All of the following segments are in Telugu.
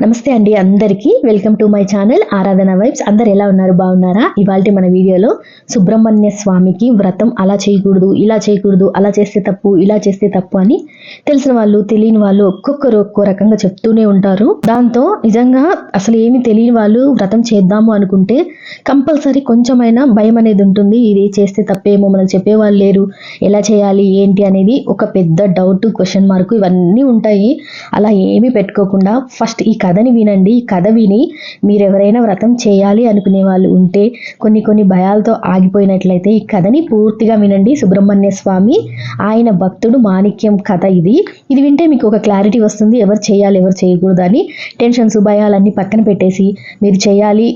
నమస్తే అండి అందరికీ. Welcome to my channel Aradhana vibes అందరు ఎలా ఉన్నారు? బాగున్నారా? ఇవాళ మన వీడియోలో సుబ్రహ్మణ్య స్వామికి వ్రతం అలా చేయకూడదు ఇలా చేయకూడదు అలా చేస్తే తప్పు ఇలా చేస్తే తప్పు అని తెలిసిన వాళ్ళు తెలియని వాళ్ళు ఒక్కొక్కరు ఒక్కో రకంగా చెప్తూనే ఉంటారు. దాంతో నిజంగా అసలు ఏమి తెలియని వాళ్ళు వ్రతం చేద్దాము అనుకుంటే కంపల్సరీ కొంచెమైనా భయం అనేది ఉంటుంది. ఇది చేస్తే తప్పేమో మనం చెప్పేవాళ్ళు లేరు. ఎలా చేయాలి? ఏంటి? అనేది ఒక పెద్ద డౌట్ క్వశ్చన్ మార్క్ ఇవన్నీ ఉంటాయి. అలా ఏమీ పెట్టుకోకుండా ఫస్ట్ ఈ కథని వినండి ఈ కథ విని మీరు ఎవరైనా వ్రతం చేయాలి అనుకునే వాళ్ళు ఉంటే కొన్ని కొన్ని భయాలతో ఆగిపోయినట్లయితే ఈ కథని పూర్తిగా వినండి. సుబ్రహ్మణ్య స్వామి ఆయన భక్తుడు మాణిక్యం కథ ఇది. ఇది వింటే మీకు ఒక క్లారిటీ వస్తుంది. ఎవరు చేయాలి ఎవరు చేయకూడదు అని టెన్షన్స్ భయాలన్నీ పక్కన పెట్టేసి మీరు చేయాలి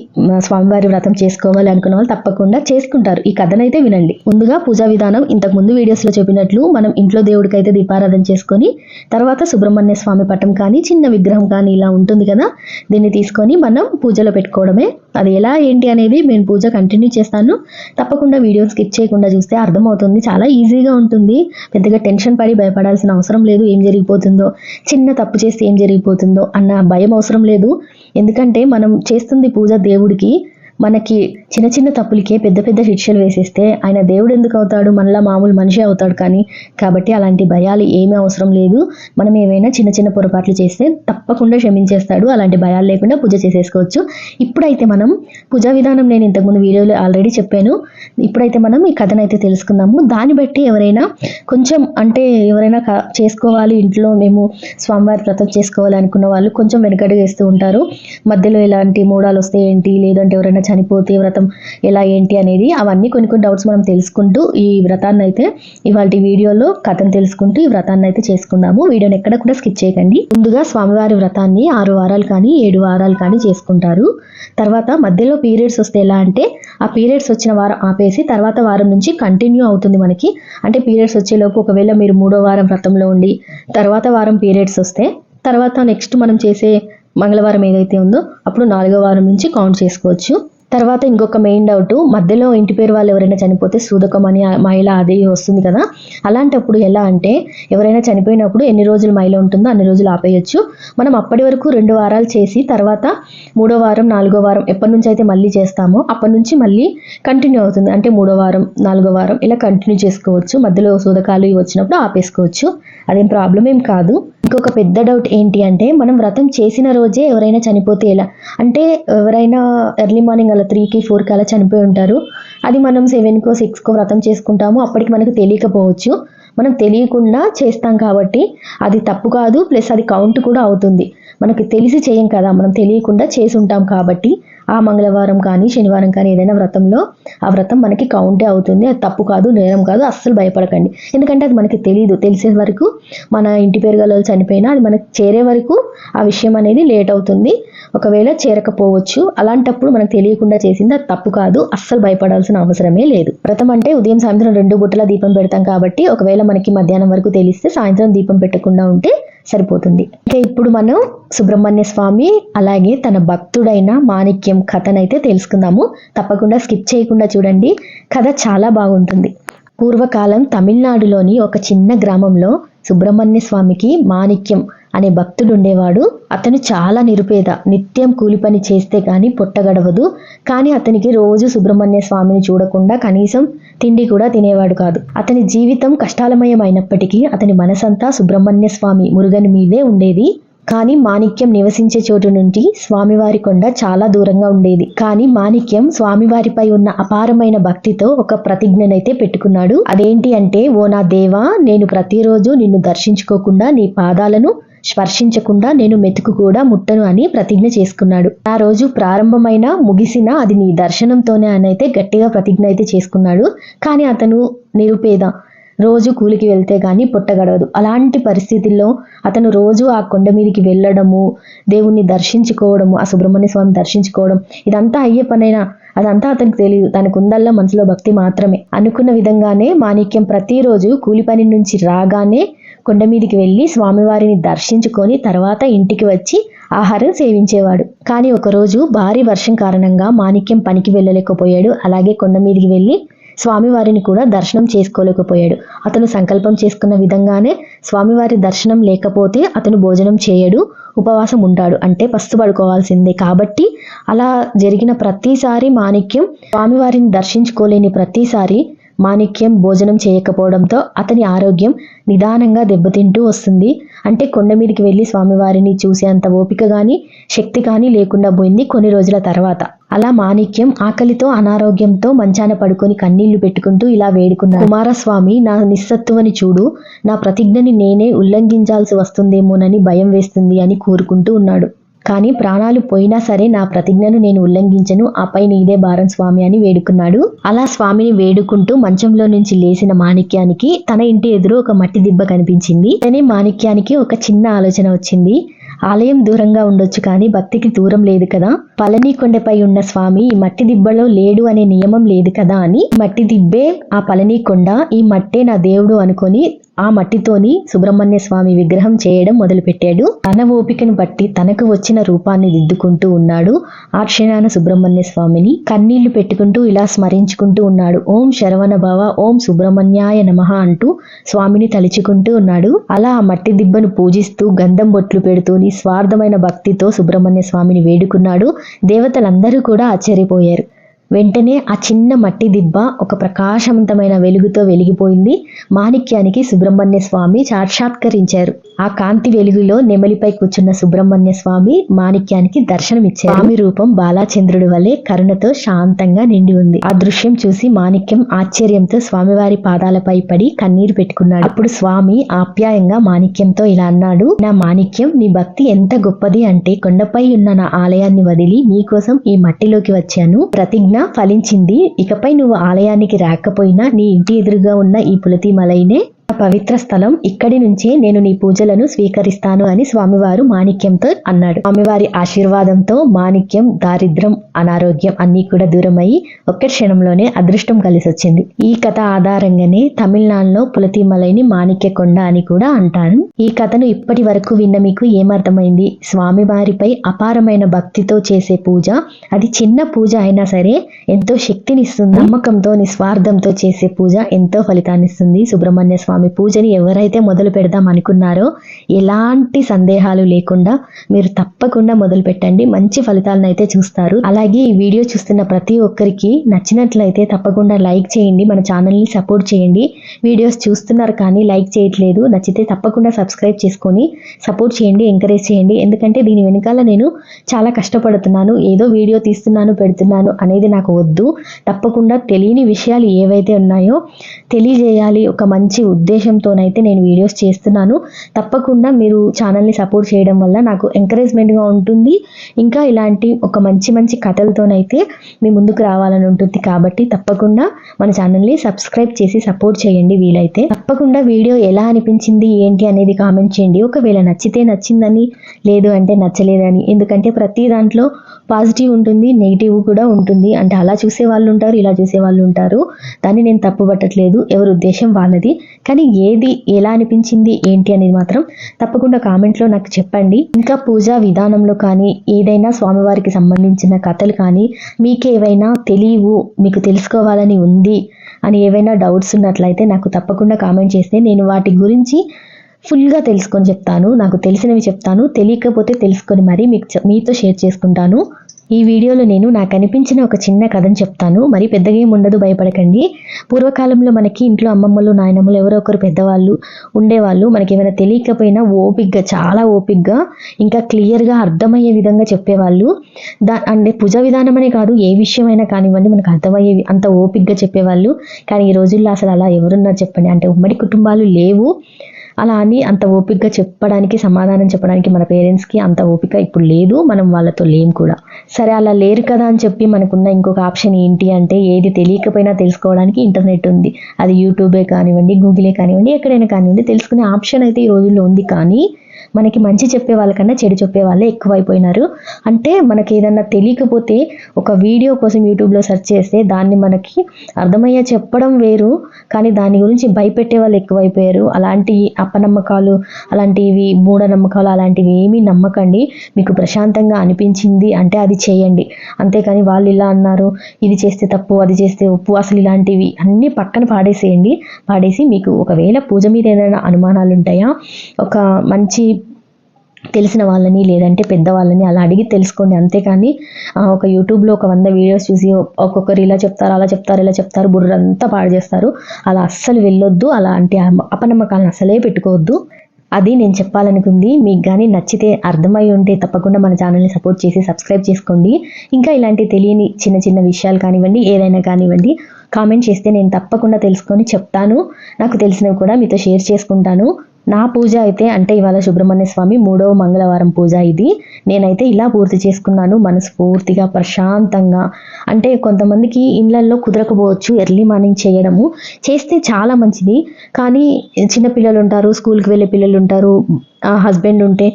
స్వామివారి వ్రతం చేసుకోవాలి అనుకున్న వాళ్ళు తప్పకుండా చేసుకుంటారు. ఈ కథనైతే వినండి. ముందుగా పూజా విధానం. ఇంతకు ముందు వీడియోస్లో చెప్పినట్లు మనం ఇంట్లో దేవుడికైతే దీపారాధన చేసుకొని తర్వాత సుబ్రహ్మణ్య స్వామి పటం కానీ చిన్న విగ్రహం కానీ ఇలా ఉంటుంది. కదా దీన్ని తీసుకొని మనం పూజలో పెట్టుకోవడమే. అది ఎలా ఏంటి అనేది నేను పూజ కంటిన్యూ చేస్తాను. తప్పకుండా వీడియో స్కిప్ చేయకుండా చూస్తే అర్థమవుతుంది. చాలా ఈజీగా ఉంటుంది. పెద్దగా టెన్షన్ పడి భయపడాల్సిన అవసరం లేదు. ఏం జరిగిపోతుందో చిన్న తప్పు చేస్తే ఏం జరిగిపోతుందో అన్న భయం అవసరం లేదు. ఎందుకంటే మనం చేస్తుంది పూజ దేవుడికి. మనకి చిన్న చిన్న తప్పులకే పెద్ద పెద్ద శిక్షలు వేసేస్తే ఆయన దేవుడు ఎందుకు అవుతాడు? మనలా మామూలు మనిషి అవుతాడు కానీ కాబట్టి అలాంటి భయాలు ఏమీ అవసరం లేదు. మనం ఏమైనా చిన్న చిన్న పొరపాట్లు చేస్తే తప్పకుండా క్షమించేస్తాడు. అలాంటి భయాలు లేకుండా పూజ చేసేసుకోవచ్చు. ఇప్పుడైతే మనం పూజా విధానం నేను ఇంతకుముందు వీడియోలో ఆల్రెడీ చెప్పాను. ఇప్పుడైతే మనం ఈ కథనైతే తెలుసుకుందాము. దాన్ని బట్టి ఎవరైనా కొంచెం అంటే ఎవరైనా క- చేసుకోవాలి ఇంట్లో మేము స్వామివారి వ్రతం చేసుకోవాలి అనుకున్న వాళ్ళు కొంచెం వెనకడుగు వేస్తూ ఉంటారు. మధ్యలో ఎలాంటి మూడాలు వస్తే ఏంటి? లేదంటే ఎవరైనా చనిపోతే వ్రతం ఎలా ఏంటి అనేది అవన్నీ కొన్ని కొన్ని డౌట్స్ మనం తెలుసుకుంటూ ఈ వ్రతాన్ని అయితే ఇవాళ వీడియోలో కథను తెలుసుకుంటూ ఈ వ్రతాన్ని అయితే చేసుకుందాము. వీడియోని ఎక్కడ కూడా స్కిప్ చేయకండి. ముందుగా స్వామివారి వ్రతాన్ని ఆరు వారాలు కానీ ఏడు వారాలు కానీ చేసుకుంటారు. తర్వాత మధ్యలో పీరియడ్స్ వస్తే ఎలా అంటే ఆ పీరియడ్స్ వచ్చిన వారం ఆపేసి తర్వాత వారం నుంచి కంటిన్యూ అవుతుంది మనకి. అంటే పీరియడ్స్ వచ్చేలోపు ఒకవేళ మీరు మూడో వారం వ్రతంలో ఉండి తర్వాత వారం పీరియడ్స్ వస్తే తర్వాత నెక్స్ట్ మనం చేసే మంగళవారం ఏదైతే ఉందో అప్పుడు నాలుగో వారం నుంచి కౌంట్ చేసుకోవచ్చు. తర్వాత ఇంకొక మెయిన్ డౌట్ మధ్యలో ఇంటి పేరు వాళ్ళు ఎవరైనా చనిపోతే సూదకం అని ఆ మహిళ అది వస్తుంది కదా. అలాంటప్పుడు ఎలా అంటే ఎవరైనా చనిపోయినప్పుడు ఎన్ని రోజులు మైల ఉంటుందో అన్ని రోజులు ఆపేయచ్చు. మనం అప్పటి వరకు రెండు వారాలు చేసి తర్వాత మూడో వారం నాలుగో వారం ఎప్పటి నుంచి అయితే మళ్ళీ చేస్తామో అప్పటి నుంచి మళ్ళీ కంటిన్యూ అవుతుంది. అంటే మూడో వారం నాలుగో వారం ఇలా కంటిన్యూ చేసుకోవచ్చు. మధ్యలో సూదకాలు ఇవి వచ్చినప్పుడు ఆపేసుకోవచ్చు. అదేం ప్రాబ్లం ఏం కాదు. ఇంకొక పెద్ద డౌట్ ఏంటి అంటే మనం వ్రతం చేసిన రోజే ఎవరైనా చనిపోతే ఎలా? అంటే ఎవరైనా ఎర్లీ మార్నింగ్ అలా త్రీకి ఫోర్కి అలా చనిపోయి ఉంటారు. అది మనం సెవెన్కో సిక్స్కో వ్రతం చేసుకుంటాము. అప్పటికి మనకు తెలియకపోవచ్చు. మనం తెలియకుండా చేస్తాం కాబట్టి అది తప్పు కాదు. ప్లస్ అది కౌంట్ కూడా అవుతుంది. మనకి తెలిసి చేయం కదా. మనం తెలియకుండా చేసి ఉంటాం కాబట్టి ఆ మంగళవారం కానీ శనివారం కానీ ఏదైనా వ్రతంలో ఆ వ్రతం మనకి కౌంటే అవుతుంది. అది తప్పు కాదు నేరం కాదు అస్సలు భయపడకండి. ఎందుకంటే అది మనకి తెలియదు తెలిసే వరకు మన ఇంటి పేరు గల చనిపోయినా అది మనకి చేరే వరకు ఆ విషయం అనేది లేట్ అవుతుంది. ఒకవేళ చేరకపోవచ్చు. అలాంటప్పుడు మనకు తెలియకుండా చేసింది అది తప్పు కాదు అస్సలు భయపడాల్సిన అవసరమే లేదు. వ్రతం అంటే ఉదయం సాయంత్రం రెండు బుట్టల దీపం పెడతాం కాబట్టి ఒకవేళ మనకి మధ్యాహ్నం వరకు తెలిస్తే సాయంత్రం దీపం పెట్టకుండా ఉంటే సరిపోతుంది. ఇంకా ఇప్పుడు మనం సుబ్రహ్మణ్య స్వామి అలాగే తన భక్తుడైన మాణిక్యం కథనైతే తెలుసుకుందాము. తప్పకుండా స్కిప్ చేయకుండా చూడండి. కథ చాలా బాగుంటుంది. పూర్వకాలం తమిళనాడులోని ఒక చిన్న గ్రామంలో సుబ్రహ్మణ్య స్వామికి మాణిక్యం అనే భక్తుడుండేవాడు. అతను చాలా నిరుపేద. నిత్యం కూలి పని చేస్తే కానీ పొట్టగడవదు కానీ అతనికి రోజు సుబ్రహ్మణ్య స్వామిని చూడకుండా కనీసం తిండి కూడా తినేవాడు కాదు. అతని జీవితం కష్టాలమయమైనప్పటికీ అతని మనసంతా సుబ్రహ్మణ్య స్వామి మురుగని మీదే ఉండేది. కానీ మాణిక్యం నివసించే చోటు నుండి స్వామివారి కొండ చాలా దూరంగా ఉండేది. కానీ మాణిక్యం స్వామివారిపై ఉన్న అపారమైన భక్తితో ఒక ప్రతిజ్ఞనైతే పెట్టుకున్నాడు. అదేంటి అంటే ఓ నా దేవా నేను ప్రతిరోజు నిన్ను దర్శించుకోకుండా నీ పాదాలను స్పర్శించకుండా నేను మెతుకు కూడా ముట్టను అని ప్రతిజ్ఞ చేసుకున్నాడు. ఆ రోజు ప్రారంభమైన ముగిసిన అది నీ దర్శనంతోనే అని అయితే గట్టిగా ప్రతిజ్ఞ అయితే చేసుకున్నాడు. కానీ అతను నిరుపేద. రోజు కూలికి వెళ్తే కానీ పుట్టగడవదు. అలాంటి పరిస్థితుల్లో అతను రోజు ఆ కొండ మీదకి వెళ్ళడము దేవుణ్ణి దర్శించుకోవడము ఆ సుబ్రహ్మణ్య స్వామిని దర్శించుకోవడం ఇదంతా అయ్యే పనైనా? అదంతా అతనికి తెలియదు తనకు ఉందల్లా మనసులో భక్తి మాత్రమే. అనుకున్న విధంగానే మాణిక్యం ప్రతిరోజు కూలి పని నుంచి రాగానే కొండ మీదకి వెళ్ళి స్వామివారిని దర్శించుకొని తర్వాత ఇంటికి వచ్చి ఆహారం సేవించేవాడు. కానీ ఒకరోజు భారీ వర్షం కారణంగా మాణిక్యం పనికి వెళ్ళలేకపోయాడు. అలాగే కొండ మీదకి వెళ్ళి స్వామివారిని కూడా దర్శనం చేసుకోలేకపోయాడు. అతను సంకల్పం చేసుకున్న విధంగానే స్వామివారి దర్శనం లేకపోతే అతను భోజనం చేయడు ఉపవాసం ఉంటాడు. అంటే పస్తు పడుకోవాల్సిందే. కాబట్టి అలా జరిగిన ప్రతిసారి మాణిక్యం స్వామివారిని దర్శించుకోలేని ప్రతిసారి మాణిక్యం భోజనం చేయకపోవడంతో అతని ఆరోగ్యం నిదానంగా దెబ్బతింటూ వస్తుంది. అంటే కొండ మీదకి వెళ్ళి స్వామివారిని చూసేంత ఓపిక కానీ శక్తి కానీ లేకుండా పోయింది కొన్ని రోజుల తర్వాత. అలా మాణిక్యం ఆకలితో అనారోగ్యంతో మంచాన పడుకొని కన్నీళ్ళు పెట్టుకుంటూ ఇలా వేడుకున్నాడు. కుమారస్వామి నా నిస్సత్తువని చూడు. నా ప్రతిజ్ఞని నేనే ఉల్లంఘించాల్సి వస్తుందేమోనని భయం వేస్తుంది అని కోరుకుంటూ ఉన్నాడు. కానీ ప్రాణాలు పోయినా సరే నా ప్రతిజ్ఞను నేను ఉల్లంఘించను ఆపై నీదే భారం స్వామి అని వేడుకున్నాడు. అలా స్వామిని వేడుకుంటూ మంచంలో నుంచి లేచిన మాణిక్యానికి తన ఇంటి ఎదురు ఒక మట్టి దిబ్బ కనిపించింది. తనే మాణిక్యానికి ఒక చిన్న ఆలోచన వచ్చింది. ఆలయం దూరంగా ఉండొచ్చు కానీ భక్తికి దూరం లేదు కదా. పళని కొండపై ఉన్న స్వామి ఈ మట్టి దిబ్బలో లేడు అనే నియమం లేదు కదా అని. మట్టి దిబ్బే ఆ పళని కొండ ఈ మట్టే నా దేవుడు అనుకొని ఆ మట్టితోని సుబ్రహ్మణ్య స్వామి విగ్రహం చేయడం మొదలుపెట్టాడు. తన ఓపికను బట్టి తనకు వచ్చిన రూపాన్ని దిద్దుకుంటూ ఉన్నాడు ఆ క్షణాన సుబ్రహ్మణ్య స్వామిని. కన్నీళ్ళు పెట్టుకుంటూ ఇలా స్మరించుకుంటూ ఉన్నాడు. ఓం శరవణ భవ ఓం సుబ్రహ్మణ్యాయ నమ అంటూ స్వామిని తలుచుకుంటూ ఉన్నాడు. అలా ఆ మట్టి దిబ్బను పూజిస్తూ గంధం బొట్లు పెడుతూ స్వార్థమైన భక్తితో సుబ్రహ్మణ్య స్వామిని వేడుకున్నాడు. దేవతలందరూ కూడా ఆశ్చర్యపోయారు. వెంటనే ఆ చిన్న మట్టి దిబ్బ ఒక ప్రకాశవంతమైన వెలుగుతో వెలిగిపోయింది. మాణిక్యానికి సుబ్రహ్మణ్య స్వామి సాక్షాత్కరించారు. ఆ కాంతి వెలుగులో నెమలిపై కూర్చున్న సుబ్రహ్మణ్య స్వామి మాణిక్యానికి దర్శనమిచ్చారు. స్వామి రూపం బాలాచంద్రుడి వలె కరుణతో శాంతంగా నిండి ఉంది. ఆ దృశ్యం చూసి మాణిక్యం ఆశ్చర్యంతో స్వామివారి పాదాలపై పడి కన్నీరు పెట్టుకున్నాడు. అప్పుడు స్వామి ఆప్యాయంగా మాణిక్యంతో ఇలా అన్నాడు నా మాణిక్యం నీ భక్తి ఎంత గొప్పది అంటే కొండపై ఉన్న నా ఆలయాన్ని వదిలి నీకోసం ఈ మట్టిలోకి వచ్చాను. ప్రతిజ్ఞ ఫలించింది. ఇకపై నువ్వు ఆలయానికి రాకపోయినా నీ ఇంటి ఎదురుగా ఉన్న ఈ పులతి మలైనే పవిత్ర స్థలం. ఇక్కడి నుంచే నేను నీ పూజలను స్వీకరిస్తాను అని స్వామివారు మాణిక్యంతో అన్నాడు. స్వామివారి ఆశీర్వాదంతో మాణిక్యం దారిద్రం అనారోగ్యం అన్నీ కూడా దూరమై ఒక్క క్షణంలోనే అదృష్టం కలిసి వచ్చింది ఈ కథ ఆధారంగానే తమిళనాడులో పులతిమలైని మాణిక్య కొండ అని కూడా అంటాను ఈ కథను ఇప్పటి వరకు విన్న మీకు ఏమర్థమైంది? స్వామివారిపై అపారమైన భక్తితో చేసే పూజ అది చిన్న పూజ అయినా సరే ఎంతో శక్తినిస్తుంది. నమ్మకంతో నిస్వార్థంతో చేసే పూజ ఎంతో ఫలితాన్నిస్తుంది. సుబ్రహ్మణ్య స్వామి పూజని ఎవరైతే మొదలు పెడదాం అనుకున్నారో ఎలాంటి సందేహాలు లేకుండా మీరు తప్పకుండా మొదలు పెట్టండి. మంచి ఫలితాలను అయితే చూస్తారు. అలాగే ఈ వీడియో చూస్తున్న ప్రతి ఒక్కరికి నచ్చినట్లయితే తప్పకుండా లైక్ చేయండి. మన ఛానల్ని సపోర్ట్ చేయండి. వీడియోస్ చూస్తున్నారు కానీ లైక్ చేయట్లేదు. నచ్చితే తప్పకుండా సబ్స్క్రైబ్ చేసుకొని సపోర్ట్ చేయండి ఎంకరేజ్ చేయండి. ఎందుకంటే దీని వెనకాల నేను చాలా కష్టపడుతున్నాను. ఏదో వీడియో తీస్తున్నాను పెడుతున్నాను అనేది నాకు వద్దు. తప్పకుండా తెలియని విషయాలు ఏవైతే ఉన్నాయో తెలియజేయాలి. ఒక మంచి ఉద్దేశంతోనైతే నేను వీడియోస్ చేస్తున్నాను. తప్పకుండా మీరు ఛానల్ని సపోర్ట్ చేయడం వల్ల నాకు ఎంకరేజ్మెంట్గా ఉంటుంది. ఇంకా ఇలాంటి ఒక మంచి మంచి కథలతోనైతే మీ ముందుకు రావాలని ఉంటుంది కాబట్టి తప్పకుండా మన ఛానల్ని సబ్స్క్రైబ్ చేసి సపోర్ట్ చేయండి వీలైతే. తప్పకుండా వీడియో ఎలా అనిపించింది ఏంటి అనేది కామెంట్ చేయండి. ఒకవేళ నచ్చితే నచ్చిందని లేదు అంటే నచ్చలేదని ఎందుకంటే ప్రతి దాంట్లో పాజిటివ్ ఉంటుంది నెగిటివ్ కూడా ఉంటుంది. అంటే అలా చూసే వాళ్ళు ఉంటారు ఇలా చూసే వాళ్ళు ఉంటారు. దాన్ని నేను తప్పు పట్టట్లేదు ఎవరి ఉద్దేశం వాళ్ళది. కానీ ఏది ఎలా అనిపించింది ఏంటి అనేది మాత్రం తప్పకుండా కామెంట్లో నాకు చెప్పండి. ఇంకా పూజా విధానంలో కానీ ఏదైనా స్వామివారికి సంబంధించిన కథలు కానీ మీకేవైనా తెలియవు మీకు తెలుసుకోవాలని ఉంది అని ఏవైనా డౌట్స్ ఉన్నట్లయితే నాకు తప్పకుండా కామెంట్ చేస్తే నేను వాటి గురించి ఫుల్గా తెలుసుకొని చెప్తాను. నాకు తెలిసినవి చెప్తాను. తెలియకపోతే తెలుసుకొని మరీ మీకు మీతో షేర్ చేసుకుంటాను. ఈ వీడియోలో నేను నాకు అనిపించిన ఒక చిన్న కథను చెప్తాను. మరి పెద్దగా ఏమి ఉండదు భయపడకండి. పూర్వకాలంలో మనకి ఇంట్లో అమ్మమ్మలు నాయనమ్మలు ఎవరో ఒకరు పెద్దవాళ్ళు ఉండేవాళ్ళు. మనకి ఏమైనా తెలియకపోయినా ఓపిగ్గా చాలా ఓపిగ్గా ఇంకా క్లియర్గా అర్థమయ్యే విధంగా చెప్పేవాళ్ళు. దా అంటే పూజ విధానం అనే కాదు ఏ విషయమైనా కానివ్వండి మనకు అర్థమయ్యే అంత ఓపిగ్గా చెప్పేవాళ్ళు. కానీ ఈ రోజుల్లో అసలు అలా ఎవరున్నారు చెప్పండి. అంటే ఉమ్మడి కుటుంబాలు లేవు. అలా అని అంత ఓపికగా చెప్పడానికి సమాధానం చెప్పడానికి మన పేరెంట్స్కి అంత ఓపిక ఇప్పుడు లేదు. మనం వాళ్ళతో లేం కూడా. సరే అలా లేరు కదా అని చెప్పి మనకున్న ఇంకొక ఆప్షన్ ఏంటి అంటే ఏది తెలియకపోయినా తెలుసుకోవడానికి ఇంటర్నెట్ ఉంది. అది యూట్యూబే కానివ్వండి గూగులే కానివ్వండి ఎక్కడైనా కానివ్వండి తెలుసుకునే ఆప్షన్ అయితే ఈ రోజుల్లో ఉంది. కానీ మనకి మంచి చెప్పే వాళ్ళకన్నా చెడు చెప్పే వాళ్ళే ఎక్కువైపోయినారు. అంటే మనకి ఏదన్నా తెలియకపోతే ఒక వీడియో కోసం యూట్యూబ్లో సెర్చ్ చేస్తే దాన్ని మనకి అర్థమయ్యే చెప్పడం వేరు కానీ దాని గురించి భయపెట్టే వాళ్ళు ఎక్కువైపోయారు. అలాంటి అపనమ్మకాలు అలాంటివి మూఢనమ్మకాలు అలాంటివి ఏమీ నమ్మకండి. మీకు ప్రశాంతంగా అనిపించింది అంటే అది చేయండి. అంతేకాని వాళ్ళు ఇలా అన్నారు ఇది చేస్తే తప్పు అది చేస్తే ఉప్పు అసలు ఇలాంటివి అన్నీ పక్కన పాడేసేయండి. పాడేసి మీకు ఒకవేళ పూజ మీద ఏదైనా అనుమానాలు ఉంటాయా ఒక మంచి తెలిసిన వాళ్ళని లేదంటే పెద్దవాళ్ళని అలా అడిగి తెలుసుకోండి. అంతేకాని ఒక యూట్యూబ్లో ఒక వంద వీడియోస్ చూసి ఒక్కొక్కరు ఇలా చెప్తారు అలా చెప్తారు ఇలా చెప్తారు బుర్రంతా పాడు చేస్తారు. అలా అస్సలు వెళ్ళొద్దు. అలా అంటే అపనమ్మకాలను అసలే పెట్టుకోవద్దు. అది నేను చెప్పాలనుకుంది. మీకు కానీ నచ్చితే అర్థమై ఉంటే తప్పకుండా మన ఛానల్ని సపోర్ట్ చేసి సబ్స్క్రైబ్ చేసుకోండి. ఇంకా ఇలాంటి తెలియని చిన్న చిన్న విషయాలు కానివ్వండి ఏదైనా కానివ్వండి కామెంట్ చేస్తే నేను తప్పకుండా తెలుసుకొని చెప్తాను. నాకు తెలిసినవి కూడా మీతో షేర్ చేసుకుంటాను. నా పూజ అయితే అంటే ఇవాళ సుబ్రహ్మణ్య స్వామి మూడవ మంగళవారం పూజ ఇది. నేనైతే ఇలా పూర్తి చేసుకున్నాను మనస్ఫూర్తిగా ప్రశాంతంగా. అంటే కొంతమందికి ఇండ్లల్లో కుదరకపోవచ్చు ఎర్లీ మార్నింగ్ చేయడము. చేస్తే చాలా మంచిది. కానీ చిన్న పిల్లలు ఉంటారు స్కూల్కి వెళ్ళే పిల్లలు ఉంటారు హస్బెండ్ ఉంటే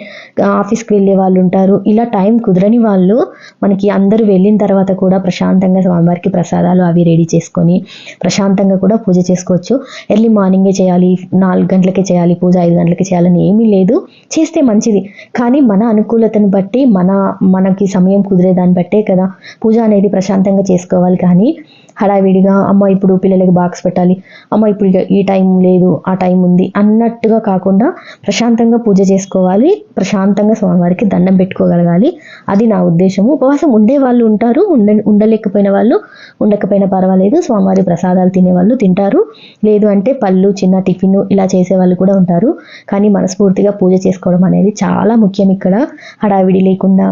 ఆఫీస్కి వెళ్ళే వాళ్ళు ఉంటారు. ఇలా టైం కుదరని వాళ్ళు మనకి అందరూ వెళ్ళిన తర్వాత కూడా ప్రశాంతంగా స్వామివారికి ప్రసాదాలు అవి రెడీ చేసుకొని ప్రశాంతంగా కూడా పూజ చేసుకోవచ్చు. ఎర్లీ మార్నింగే చేయాలి నాలుగు గంటలకే చేయాలి పూజ ఐదు గంటలకి చేయాలని ఏమీ లేదు. చేస్తే మంచిది. కానీ మన అనుకూలతను బట్టి మన మనకి సమయం కుదిరే దాన్ని బట్టే కదా పూజ అనేది ప్రశాంతంగా చేసుకోవాలి. కానీ హడావిడిగా అమ్మ ఇప్పుడు పిల్లలకి బాక్స్ పెట్టాలి. అమ్మ ఇప్పుడు ఈ టైం లేదు ఆ టైం ఉంది అన్నట్టుగా కాకుండా ప్రశాంతంగా పూజ చేసుకోవాలి. ప్రశాంతంగా స్వామివారికి దండం పెట్టుకోగలగాలి. అది నా ఉద్దేశము. ఉపవాసం ఉండే వాళ్ళు ఉంటారు. ఉండ ఉండలేకపోయిన వాళ్ళు ఉండకపోయినా పర్వాలేదు. స్వామివారి ప్రసాదాలు తినేవాళ్ళు తింటారు. లేదు అంటే పళ్ళు చిన్న టిఫిన్ ఇలా చేసే వాళ్ళు కూడా ఉంటారు. కానీ మనస్ఫూర్తిగా పూజ చేసుకోవడం అనేది చాలా ముఖ్యం ఇక్కడ. హడావిడి లేకుండా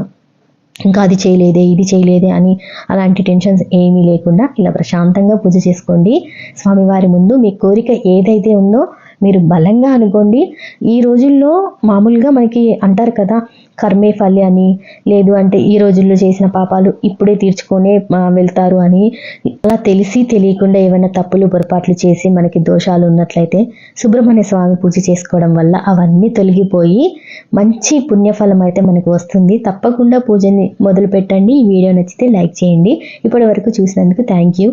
ఇంకా అది చేయలేదే ఇది చేయలేదే అని అలాంటి టెన్షన్స్ ఏమీ లేకుండా ఇలా ప్రశాంతంగా పూజ చేసుకోండి. స్వామివారి ముందు మీ కోరిక ఏదైతే ఉందో మీరు బలంగా అనుకోండి. ఈ రోజుల్లో మామూలుగా మనకి అంటారు కదా కర్మే ఫలి అని లేదు అంటే ఈ రోజుల్లో చేసిన పాపాలు ఇప్పుడే తీర్చుకునే వెళ్తారు అని అలా తెలిసి తెలియకుండా ఏమైనా తప్పులు పొరపాట్లు చేసి మనకి దోషాలు ఉన్నట్లయితే సుబ్రహ్మణ్య స్వామి పూజ చేసుకోవడం వల్ల అవన్నీ తొలగిపోయి మంచి పుణ్యఫలం అయితే మనకు వస్తుంది. తప్పకుండా పూజని మొదలు పెట్టండి ఈ వీడియో నచ్చితే లైక్ చేయండి. ఇప్పటి వరకు చూసినందుకు థ్యాంక్ యూ.